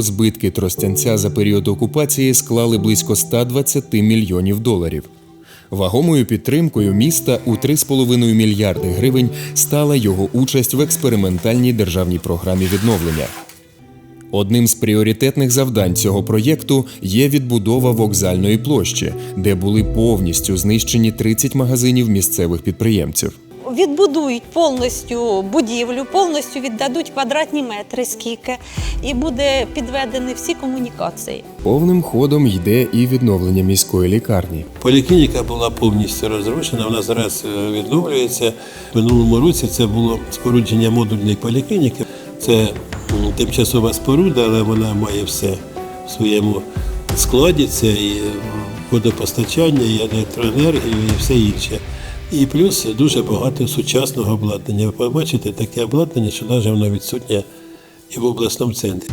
Збитки Тростянця за період окупації склали близько 120 мільйонів доларів. Вагомою підтримкою міста у 3,5 мільярди гривень стала його участь в експериментальній державній програмі відновлення. Одним з пріоритетних завдань цього проєкту є відбудова вокзальної площі, де були повністю знищені 30 магазинів місцевих підприємців. Відбудують повністю будівлю, повністю віддадуть квадратні метри скільки, і буде підведені всі комунікації. Повним ходом йде і відновлення міської лікарні. Поліклініка була повністю розрушена, вона зараз е, відновлюється. В минулому році це було спорудження модульної поліклініки. Це тимчасова споруда, але вона має все в своєму складі. Це і водопостачання, і електроенергію, і все інше. І плюс дуже багато сучасного обладнання. Ви побачите таке обладнання, що навіть воно відсутнє і в обласному центрі.